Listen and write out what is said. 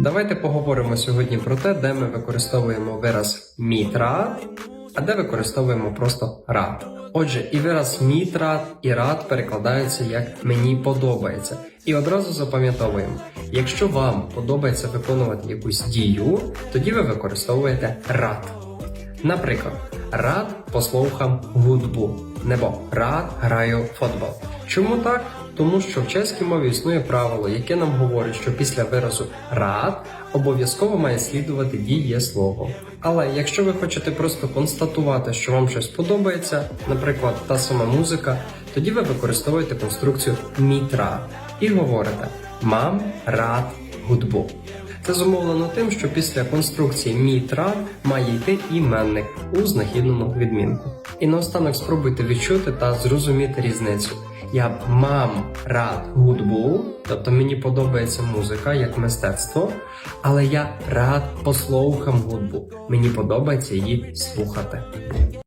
Давайте поговоримо сьогодні про те, де ми використовуємо вираз міт рад, а де використовуємо просто рад. Отже, і вираз міт рад, і рад перекладаються як мені подобається. І одразу запам'ятовуємо, якщо вам подобається виконувати якусь дію, тоді ви використовуєте рад. Наприклад, рад послухам гудбу, небо рад граю футбол. Чому так? Тому що в чеській мові існує правило, яке нам говорить, що після виразу рад обов'язково має слідувати дієслово. Але якщо ви хочете просто констатувати, що вам щось подобається, наприклад, та сама музика, тоді ви використовуєте конструкцію мітра і говорите мам рад гудбу. Це зумовлено тим, що після конструкції мітра має йти іменник у знахідному відмінку. І наостанок спробуйте відчути та зрозуміти різницю. Я б мам рад гудбу, тобто мені подобається музика як мистецтво, але я рад послухам гудбу. Мені подобається її слухати.